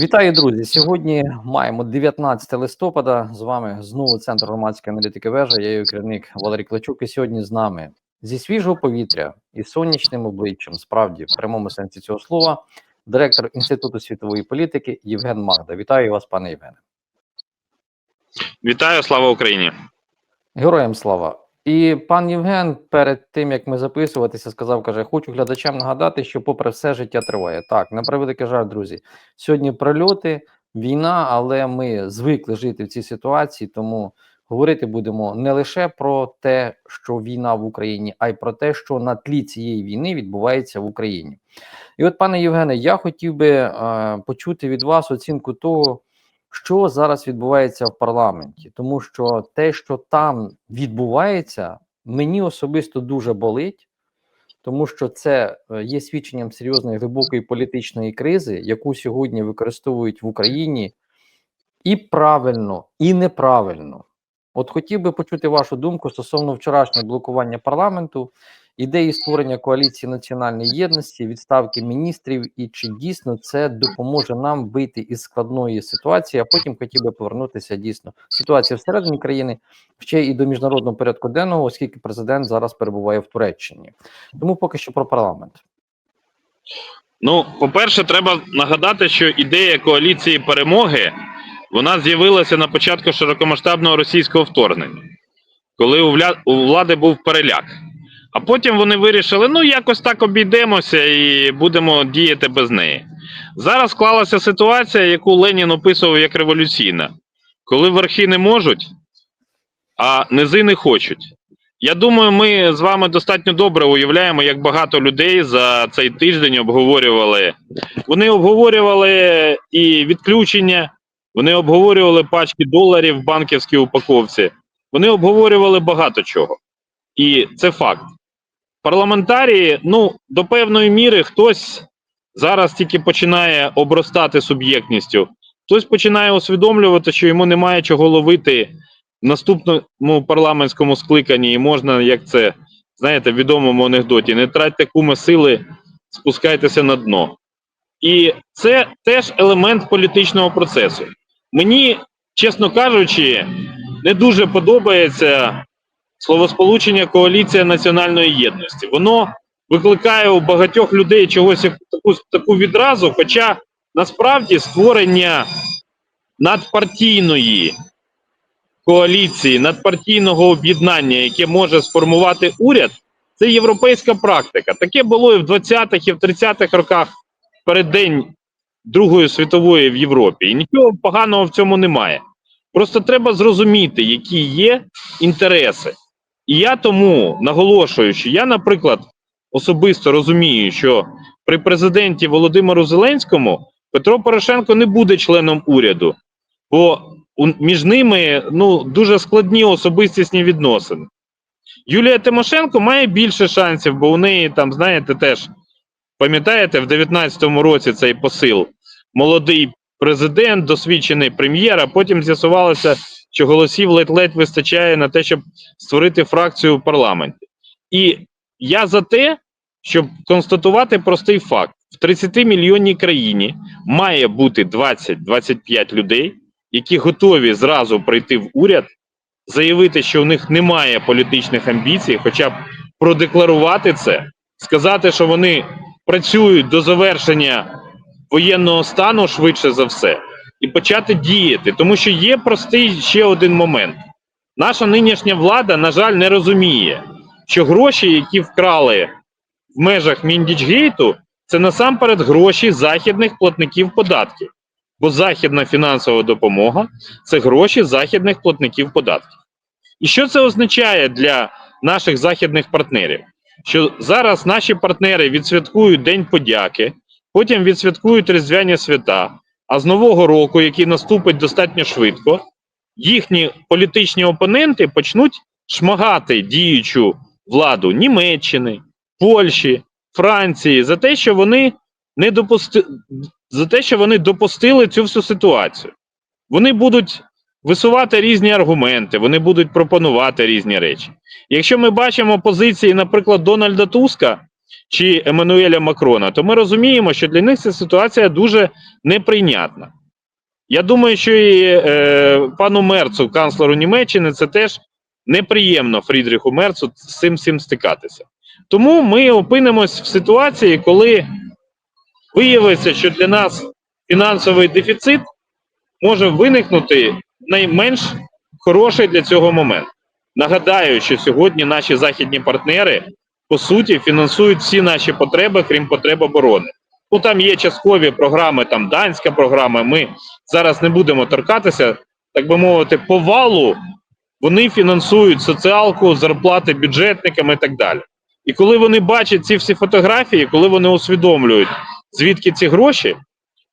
Вітаю, друзі! Сьогодні маємо 19 листопада. З вами знову центр громадської аналітики вежа. Я її керівник Валерій Клочук. І сьогодні з нами зі свіжого повітря і сонячним обличчям, справді в прямому сенсі цього слова, директор інституту світової політики Євген Магда. Вітаю вас, пане Євгене. Вітаю, слава Україні. Героям слава. І пан Євген, перед тим як ми записуватися, сказав: каже: Хочу глядачам нагадати, що, попри все, життя триває. Так, на превеликий жаль, друзі. Сьогодні прильоти, війна, але ми звикли жити в цій ситуації, тому говорити будемо не лише про те, що війна в Україні, а й про те, що на тлі цієї війни відбувається в Україні. І от, пане Євгене, я хотів би е, почути від вас оцінку того що зараз відбувається в парламенті, тому що те, що там відбувається, мені особисто дуже болить, тому що це е, є свідченням серйозної глибокої політичної кризи, яку сьогодні використовують в Україні і правильно, і неправильно. От хотів би почути вашу думку стосовно вчорашнього блокування парламенту, ідеї створення коаліції національної єдності, відставки міністрів, і чи дійсно це допоможе нам вийти із складної ситуації? А потім хотів би повернутися дійсно ситуація всередині країни ще і до міжнародного порядку денного, оскільки президент зараз перебуває в Туреччині. Тому поки що про парламент. Ну, по-перше, треба нагадати, що ідея коаліції перемоги вона з'явилася на початку широкомасштабного російського вторгнення, коли у, влади був переляк. А потім вони вирішили, ну якось так обійдемося і будемо діяти без неї. Зараз склалася ситуація, яку Ленін описував як революційна, коли верхи не можуть, а низи не хочуть. Я думаю, ми з вами достатньо добре уявляємо, як багато людей за цей тиждень обговорювали. Вони обговорювали і відключення, вони обговорювали пачки доларів в банківській упаковці, вони обговорювали багато чого. І це факт. Парламентарії, ну, до певної міри, хтось зараз тільки починає обростати суб'єктністю, хтось починає усвідомлювати, що йому немає чого ловити в наступному парламентському скликанні, і можна, як це знаєте, в відомому анекдоті, не тратьте куми сили, спускайтеся на дно. І це теж елемент політичного процесу. Мені, чесно кажучи, не дуже подобається словосполучення коаліція національної єдності. Воно викликає у багатьох людей чогось таку, таку відразу, хоча насправді створення надпартійної коаліції, надпартійного об'єднання, яке може сформувати уряд, це європейська практика. Таке було і в 20-х, і в 30-х роках переддень Другої світової в Європі. І нічого поганого в цьому немає. Просто треба зрозуміти, які є інтереси. І я тому наголошую, що я, наприклад, особисто розумію, що при президенті Володимиру Зеленському Петро Порошенко не буде членом уряду, бо між ними ну, дуже складні особистісні відносини. Юлія Тимошенко має більше шансів, бо у неї там, знаєте, теж пам'ятаєте, в 19-му році цей посил молодий президент, досвідчений прем'єр, а потім з'ясувалося, що голосів ледь-ледь вистачає на те, щоб створити фракцію в парламенті. І я за те, щоб констатувати простий факт: в 30-мільйонній країні має бути 20-25 людей, які готові зразу прийти в уряд, заявити, що у них немає політичних амбіцій, хоча б продекларувати це, сказати, що вони працюють до завершення воєнного стану швидше за все, і почати діяти. Тому що є простий ще один момент. Наша нинішня влада, на жаль, не розуміє, що гроші, які вкрали в межах Міндічгейту, це насамперед гроші західних платників податків. Бо західна фінансова допомога це гроші західних платників податків. І що це означає для наших західних партнерів? Що зараз наші партнери відсвяткують День подяки, потім відсвяткують Різдвяні свята, а з Нового року, який наступить достатньо швидко, їхні політичні опоненти почнуть шмагати діючу владу Німеччини, Польщі, Франції за те, що вони не допусти... за те, що вони допустили цю всю ситуацію. Вони будуть висувати різні аргументи, вони будуть пропонувати різні речі. Якщо ми бачимо позиції, наприклад, Дональда Туска, чи Еммануеля Макрона, то ми розуміємо, що для них ця ситуація дуже неприйнятна. Я думаю, що і е, пану Мерцу, канцлеру Німеччини, це теж неприємно Фрідріху Мерцу з цим всім стикатися. Тому ми опинимось в ситуації, коли виявиться, що для нас фінансовий дефіцит може виникнути найменш хороший для цього момент. Нагадаю, що сьогодні наші західні партнери по суті фінансують всі наші потреби, крім потреб оборони. Ну там є часткові програми, там данська програма. Ми зараз не будемо торкатися, так би мовити, по валу вони фінансують соціалку, зарплати бюджетникам і так далі. І коли вони бачать ці всі фотографії, коли вони усвідомлюють, звідки ці гроші,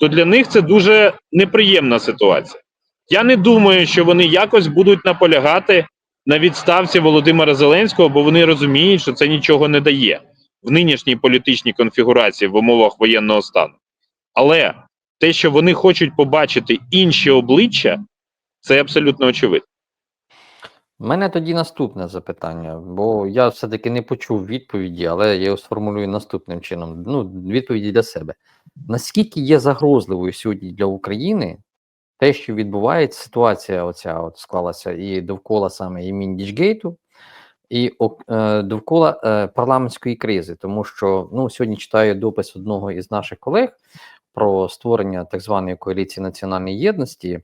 то для них це дуже неприємна ситуація. Я не думаю, що вони якось будуть наполягати на відставці Володимира Зеленського, бо вони розуміють, що це нічого не дає в нинішній політичній конфігурації в умовах воєнного стану. Але те, що вони хочуть побачити інші обличчя, це абсолютно очевидно. У мене тоді наступне запитання, бо я все-таки не почув відповіді, але я його сформулюю наступним чином. Ну, відповіді для себе. Наскільки є загрозливою сьогодні для України те, що відбувається, ситуація оця от склалася і довкола саме і Міндічгейту, і е, довкола е, парламентської кризи, тому що ну, сьогодні читаю допис одного із наших колег про створення так званої коаліції національної єдності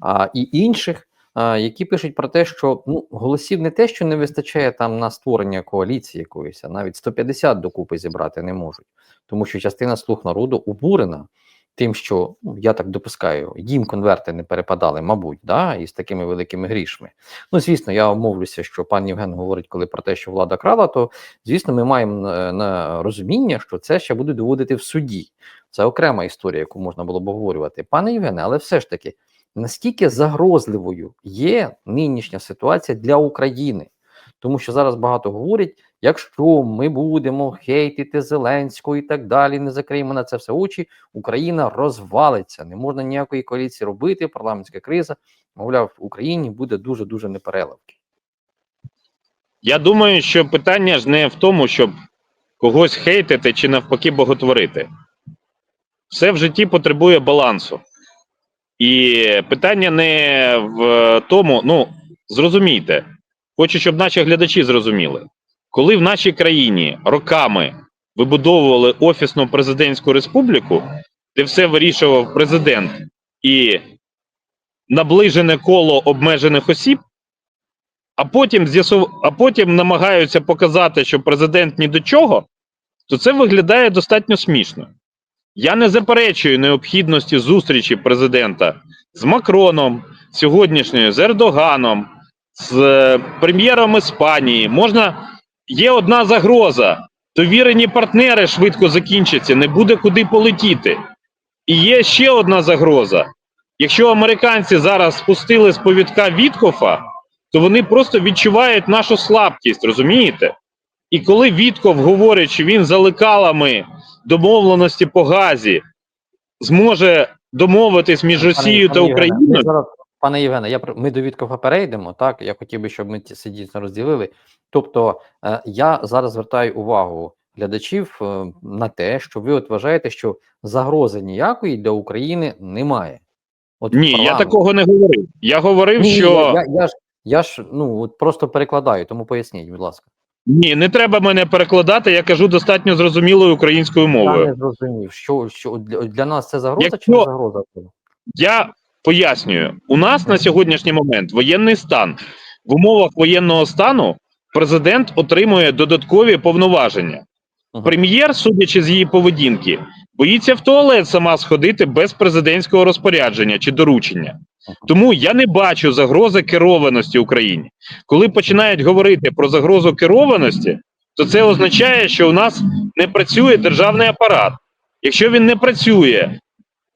а, і інших, які пишуть про те, що ну, голосів не те, що не вистачає там на створення коаліції якоїсь, а навіть 150 докупи зібрати не можуть, тому що частина слуг народу обурена тим, що ну, я так допускаю, їм конверти не перепадали, мабуть, да, із такими великими грішми. Ну, звісно, я умовлюся, що пан Євген говорить, коли про те, що влада крала, то звісно, ми маємо на, на розуміння, що це ще будуть доводити в суді. Це окрема історія, яку можна було б обговорювати. Пане Євгене, але все ж таки, наскільки загрозливою є нинішня ситуація для України? Тому що зараз багато говорять, якщо ми будемо хейтити Зеленського і так далі, не закриємо на це все очі, Україна розвалиться. Не можна ніякої коаліції робити, парламентська криза. Мовляв, в Україні буде дуже дуже непереливки. Я думаю, що питання ж не в тому, щоб когось хейтити чи навпаки боготворити. Все в житті потребує балансу. І питання не в тому, ну, зрозумійте, хочу, щоб наші глядачі зрозуміли, коли в нашій країні роками вибудовували офісну президентську республіку, де все вирішував президент і наближене коло обмежених осіб, а потім а потім намагаються показати, що президент ні до чого, то це виглядає достатньо смішно. Я не заперечую необхідності зустрічі президента з Макроном, сьогоднішньою з Ердоганом, з е, прем'єром Іспанії. Можна є одна загроза: довірені партнери швидко закінчаться, не буде куди полетіти. І є ще одна загроза. Якщо американці зараз спустили з повідка Віткофа, то вони просто відчувають нашу слабкість, розумієте? І коли Вітков говорить, що він за лекалами домовленості по газі зможе домовитись між Росією та Україною, пане Євгене, я ми до Віткова перейдемо. Так, я хотів би, щоб ми ці- це дійсно розділили. Тобто, е, я зараз звертаю увагу глядачів е, на те, що ви от вважаєте, що загрози ніякої для України немає. От ні, я такого не говорив. Я говорив, Ні, що я, я, я ж я ж ну от просто перекладаю, тому поясніть, будь ласка. ні, не треба мене перекладати. Я кажу достатньо зрозумілою українською мовою. Я не зрозумів, що, що для, нас це загроза чи не загроза? Я пояснюю, у нас на сьогоднішній момент воєнний стан. В умовах воєнного стану президент отримує додаткові повноваження. Прем'єр, судячи з її поведінки, боїться в туалет сама сходити без президентського розпорядження чи доручення. Тому я не бачу загрози керованості Україні. Коли починають говорити про загрозу керованості, то це означає, що у нас не працює державний апарат. Якщо він не працює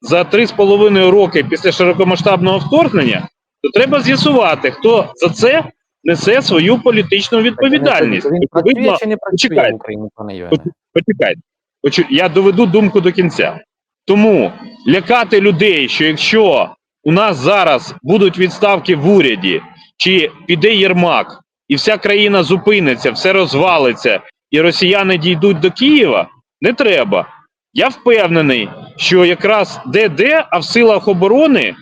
за три з половиною роки після широкомасштабного вторгнення, то треба з'ясувати, хто за це несе свою політичну відповідальність. Він працює чи не працює почекайте. в Україні, пане почекайте. Я доведу думку до кінця. Тому лякати людей, що якщо у нас зараз будуть відставки в уряді, чи піде Єрмак, і вся країна зупиниться, все розвалиться, і росіяни дійдуть до Києва, не треба. Я впевнений, що якраз де-де, а в силах оборони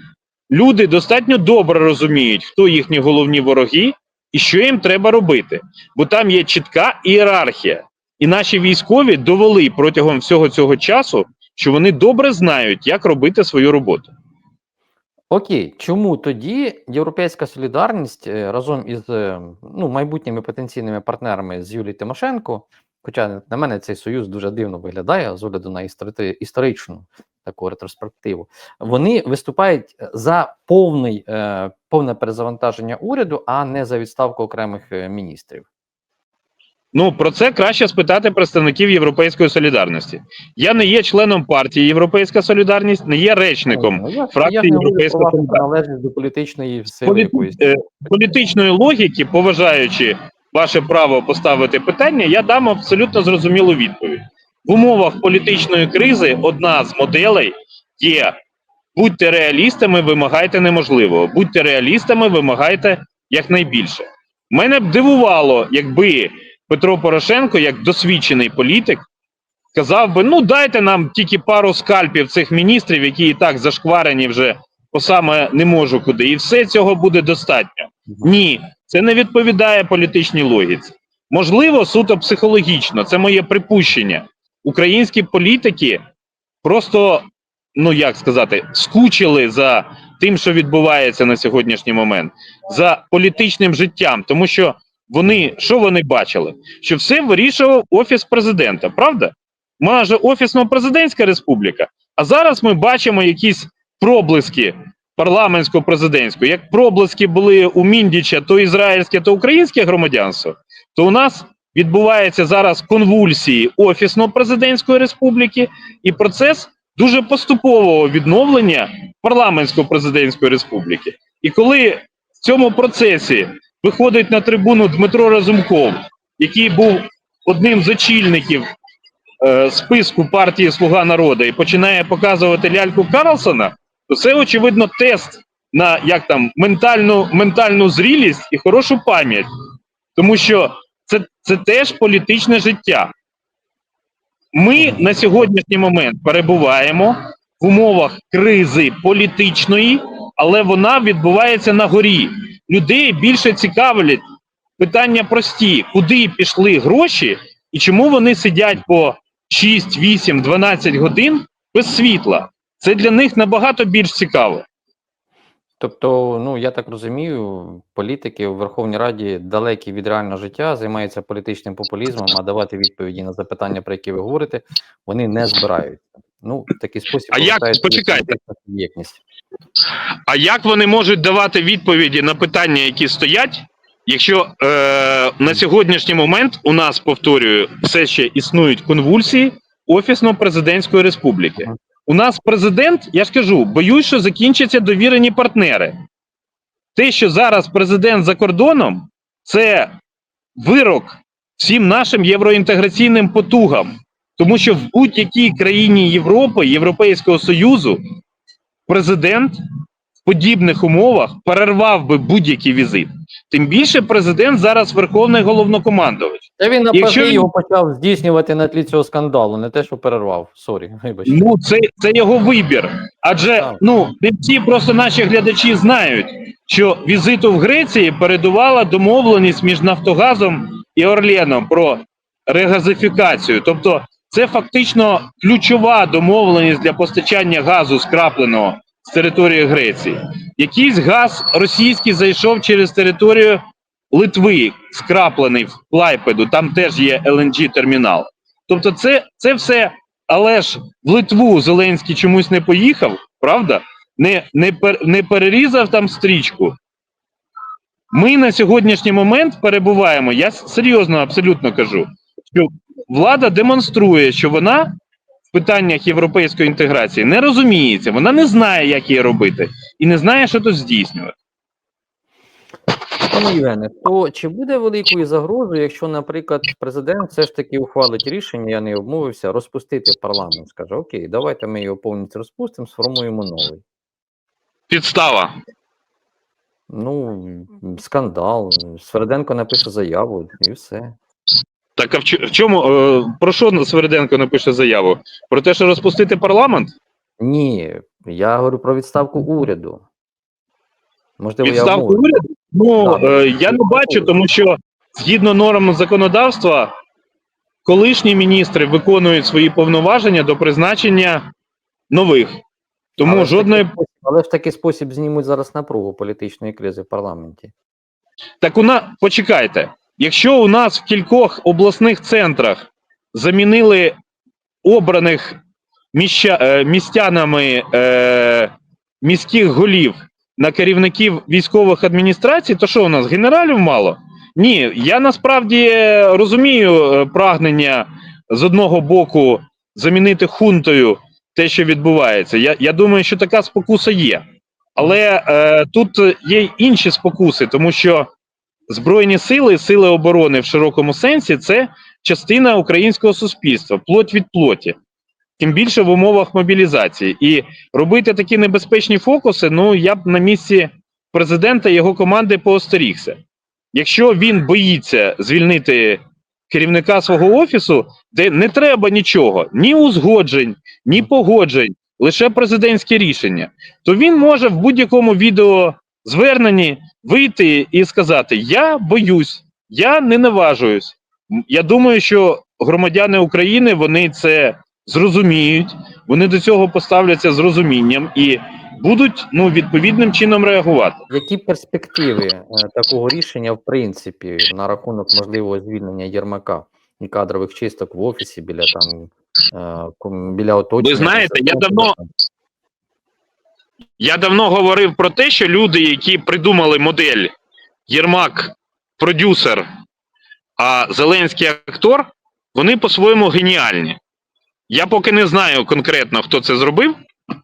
люди достатньо добре розуміють, хто їхні головні вороги і що їм треба робити. Бо там є чітка ієрархія. І наші військові довели протягом всього цього часу, що вони добре знають, як робити свою роботу. Окей, чому тоді Європейська солідарність е, разом із е, ну, майбутніми потенційними партнерами з Юлією Тимошенко, хоча на мене цей союз дуже дивно виглядає з огляду на історичну таку ретроспективу, вони виступають за повний, е, повне перезавантаження уряду, а не за відставку окремих е, міністрів. Ну про це краще спитати представників Європейської солідарності. Я не є членом партії Європейська Солідарність, не є речником Ну, я, фракції я Європейська солідарність. до політичної сили Політи- якоїсь. е, політичної логіки, поважаючи ваше право поставити питання, я дам абсолютно зрозумілу відповідь. В умовах політичної кризи одна з моделей є: будьте реалістами, вимагайте неможливого. Будьте реалістами, вимагайте якнайбільше. Мене б дивувало, якби Петро Порошенко, як досвідчений політик, казав би: ну дайте нам тільки пару скальпів цих міністрів, які і так зашкварені вже по саме не можу куди, і все цього буде достатньо. Ні, це не відповідає політичній логіці. Можливо, суто психологічно, це моє припущення. Українські політики просто, ну як сказати, скучили за тим, що відбувається на сьогоднішній момент, за політичним життям, тому що вони що вони бачили? Що все вирішував офіс президента, правда? Майже офісно-президентська республіка. А зараз ми бачимо якісь проблиски парламентсько-президентської. Як проблиски були у Міндіча, то ізраїльське, то українське громадянство, то у нас відбуваються зараз конвульсії офісно-президентської республіки і процес дуже поступового відновлення парламентсько-президентської республіки. І коли в цьому процесі виходить на трибуну Дмитро Разумков, який був одним з очільників е, списку партії Слуга народу і починає показувати ляльку Карлсона, то це очевидно тест на як там ментальну, ментальну зрілість і хорошу пам'ять, тому що це, це теж політичне життя. Ми на сьогоднішній момент перебуваємо в умовах кризи політичної, але вона відбувається на горі. Людей більше цікавлять питання прості: куди пішли гроші і чому вони сидять по 6, 8, 12 годин без світла. Це для них набагато більш цікаво. Тобто, ну я так розумію, політики у Верховній Раді далекі від реального життя, займаються політичним популізмом, а давати відповіді на запитання, про які ви говорите, вони не збираються. Ну, в такий спосіб А як? Почекайте. А як вони можуть давати відповіді на питання, які стоять, якщо е, на сьогоднішній момент у нас повторюю, все ще існують конвульсії офісно-президентської республіки? У нас президент, я ж кажу, боюсь, що закінчаться довірені партнери. Те, що зараз президент за кордоном, це вирок всім нашим євроінтеграційним потугам. Тому що в будь-якій країні Європи, Європейського Союзу, президент в подібних умовах перервав би будь-який візит. Тим більше президент зараз верховний головнокомандувач. Та він Якщо навпаки він- його почав здійснювати на тлі цього скандалу, не те, що перервав. Сорі, вибачте. Ну, це, це його вибір. Адже Так. ну не всі просто наші глядачі знають, що візиту в Греції передувала домовленість між Нафтогазом і Орленом про регазифікацію. Тобто, це фактично ключова домовленість для постачання газу скрапленого з території Греції. Якийсь газ російський зайшов через територію Литви, скраплений в Клайпеду. Там теж є LNG термінал. Тобто, це, це все але ж в Литву Зеленський чомусь не поїхав, правда? Не, не, не перерізав там стрічку. Ми на сьогоднішній момент перебуваємо, я серйозно абсолютно кажу, що влада демонструє, що вона в питаннях європейської інтеграції не розуміється, вона не знає, як її робити, і не знає, що тут здійснювати. Пане Євгене, то чи буде великою загрозою, якщо, наприклад, президент все ж таки ухвалить рішення, я не обмовився, розпустити парламент? Скаже, окей, давайте ми його повністю розпустимо, сформуємо новий. Підстава. Ну, скандал. Сверденко напише заяву і все. Так а в чо- в чому е, про що Свериденко напише заяву? Про те, що розпустити парламент? Ні, я говорю про відставку уряду. Можливо, я Відставку вмовив. уряду? Ну е, я не бачу, тому що згідно норм законодавства, колишні міністри виконують свої повноваження до призначення нових. Тому Але в жодної такий спосіб- але в такий спосіб знімуть зараз напругу політичної кризи в парламенті. Так у нас почекайте, якщо у нас в кількох обласних центрах замінили обраних міща, е, містянами е, міських голів на керівників військових адміністрацій, то що у нас генералів мало? Ні, я насправді розумію е, прагнення з одного боку замінити хунтою те, що відбувається. Я, я думаю, що така спокуса є. Але е, тут є інші спокуси, тому що Збройні сили, сили оборони в широкому сенсі це частина українського суспільства, плоть від плоті, тим більше в умовах мобілізації. І робити такі небезпечні фокуси, ну я б на місці президента його команди поостерігся. Якщо він боїться звільнити керівника свого офісу, де не треба нічого, ні узгоджень, ні погоджень, лише президентське рішення, то він може в будь-якому відео зверненні вийти і сказати: Я боюсь, я не наважуюсь. Я думаю, що громадяни України вони це зрозуміють, вони до цього поставляться з розумінням і будуть ну відповідним чином реагувати. Які перспективи е, такого рішення, в принципі, на рахунок можливого звільнення Єрмака і кадрових чисток в офісі біля там е, біля оточення? Ви знаєте, я давно- Я давно говорив про те, що люди, які придумали модель Єрмак продюсер, а Зеленський актор, вони по-своєму геніальні. Я поки не знаю конкретно, хто це зробив,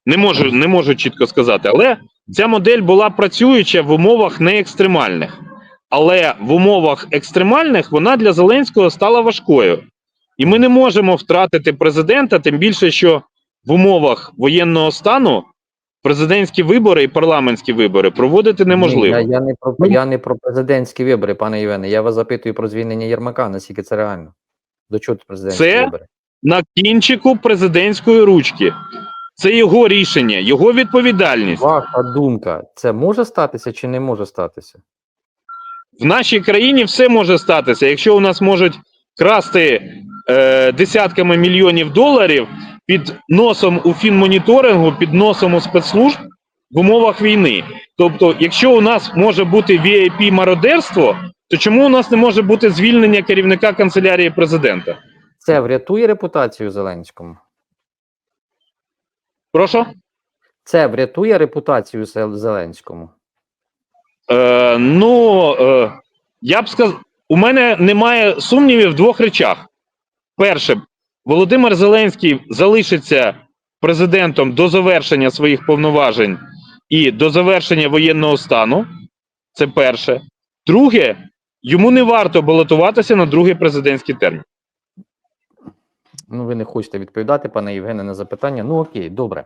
не можу, не можу чітко сказати, але ця модель була працююча в умовах не екстремальних. Але в умовах екстремальних вона для Зеленського стала важкою. І ми не можемо втратити президента, тим більше, що в умовах воєнного стану президентські вибори і парламентські вибори проводити неможливо. Ні, я, я, не про, я не про президентські вибори, пане Євгене. Я вас запитую про звільнення Єрмака, наскільки це реально. До чого президентські Це вибори? На кінчику президентської ручки. Це його рішення, його відповідальність. Ваша думка, це може статися чи не може статися? В нашій країні все може статися. Якщо у нас можуть красти е, десятками мільйонів доларів під носом у фінмоніторингу, під носом у спецслужб в умовах війни. Тобто, якщо у нас може бути vip мародерство, то чому у нас не може бути звільнення керівника канцелярії президента? Це врятує репутацію Зеленському? Прошу? Це врятує репутацію Зеленському? Е, ну, е, я б сказав, у мене немає сумнівів в двох речах. Перше, Володимир Зеленський залишиться президентом до завершення своїх повноважень і до завершення воєнного стану. Це перше. Друге, йому не варто балотуватися на другий президентський термін. Ну, ви не хочете відповідати, пане Євгене, на запитання. Ну окей, добре.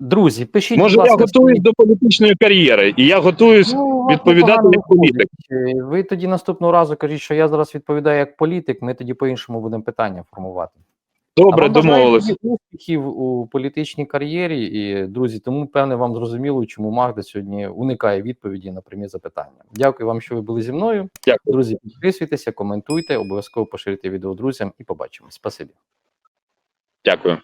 Друзі, пишіть. Може, я готуюсь до політичної кар'єри, і я готуюсь. Ну, відповідати як політик. Ви тоді наступного разу кажіть, що я зараз відповідаю як політик, ми тоді по-іншому будемо питання формувати. Добре, домовились. успіхів у політичній кар'єрі. І, друзі, тому певне вам зрозуміло, чому Магда сьогодні уникає відповіді на прямі запитання. Дякую вам, що ви були зі мною. Дякую. Друзі, підписуйтеся, коментуйте, обов'язково поширюйте відео друзям і побачимось. Спасибі. Дякую.